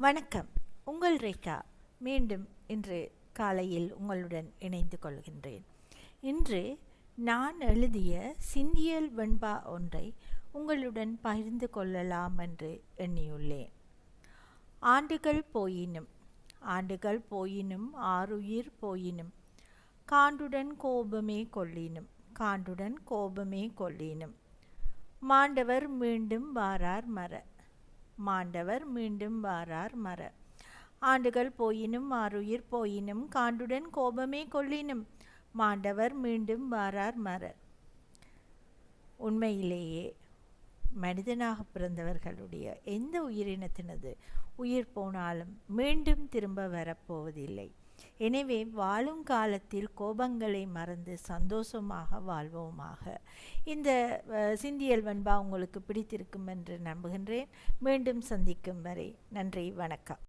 வணக்கம். உங்கள் ரேகா. மீண்டும் இன்று காலையில் உங்களுடன் இணைந்து கொள்கின்றேன். இன்று நான் எழுதிய சிந்தியல் வெண்பா ஒன்றை உங்களுடன் பகிர்ந்து கொள்ளலாம் என்று எண்ணியுள்ளேன். ஆண்டுகள் போயினும் ஆண்டுகள் போயினும் ஆறுயிர் போயினும் காண்டுடன் கோபமே கொள்ளினும் காண்டுடன் கோபமே கொள்ளினும். மாண்டவர் மீண்டும் வாரார் மர. மாண்டவர் மீண்டும் வாரார் மர. ஆண்டுகள் போயினும் ஆறுயிர் போயினும் காண்டுடன் கோபமே கொள்ளினும் மாண்டவர் மீண்டும் வாரார் மர. உண்மையிலேயே மனிதனாக பிறந்தவர்களுடைய எந்த உயிரினத்தினது உயிர் போனாலும் மீண்டும் திரும்ப வரப்போவதில்லை. எனவே வாழும் காலத்தில் கோபங்களை மறந்து சந்தோஷமாக வாழ்வோமாக. இந்த சிந்தியல் வன்பா உங்களுக்கு பிடித்திருக்கும் என்று நம்புகின்றேன். மீண்டும் சந்திக்கும் வரை நன்றி வணக்கம்.